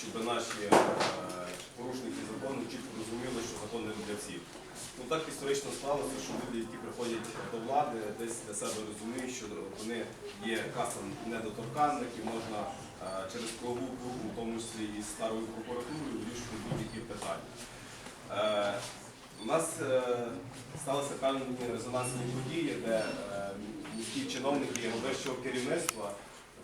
щоб наші е, порушники закону чітко розуміли, що закон не для всіх. Ну так історично сталося, що люди, які приходять до влади, десь для себе розуміють, що вони є касом недоторканних і можна е, через кругу в тому числі і старою прокуратурою, вирішувати будь-які питання. Е, У нас сталися певні резонансні події, де міські чиновники вищого керівництва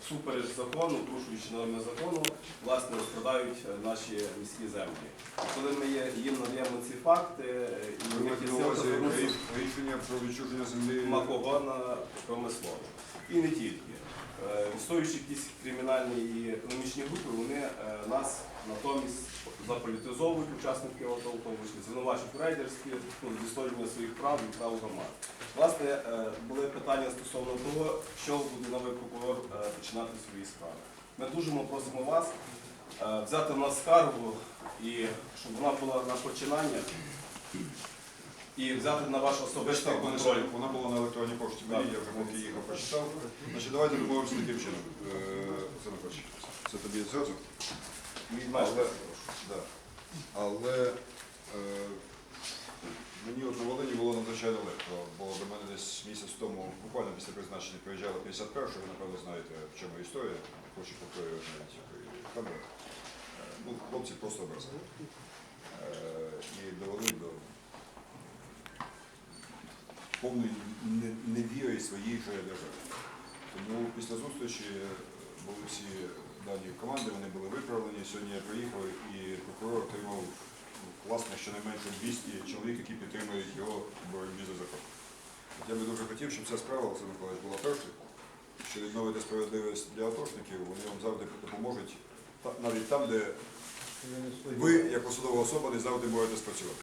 всупереч закону, порушуючи норми закону, власне розкрадають е, наші міські землі. Коли ми їм надаємо ці факти, е, і Ми них на увазі рішення про відчуження землі макогона промислово. І не тільки. Е, якісь кримінальні і економічні нас натомість заполітизовують учасників АТО, в тому числі звинувачують у рейдерстві, ну, відстоювання своїх прав і прав громад. Власне, е, були питання стосовно того, що буде новий прокурор е, починати свої справи. Ми дуже просимо вас е, взяти в нас скаргу і щоб вона була на починання і взяти на ваш особистий контроль. вона була на електронній пошті мені, я вже поки їхав почитав. Значить, давайте домовимося таким чином. Це тобі зразу. Від мешканців, Але- Да. Але е, мені от на Волині було надзвичайно легко, бо до мене десь місяць тому, буквально після призначення, приїжджала 51 ви напевно знаєте, в чому історія, хочу повторювати навіть. Е, Ну, хлопці просто образили. Е, І довели до повної не- невіри своїй же державі. Тому після зустрічі були всі дані команди, вони були виправлені. Сьогодні я приїхав і прокурор отримав ну, власне щонайменше 200 чоловік, які підтримують його в боротьбі за закон. Я би дуже хотів, щоб ця справа, Олександр Миколаївич, була першою, що відновити справедливість для атошників, вони вам завжди допоможуть, навіть там, де ви, як посадова особа, не завжди можете спрацювати.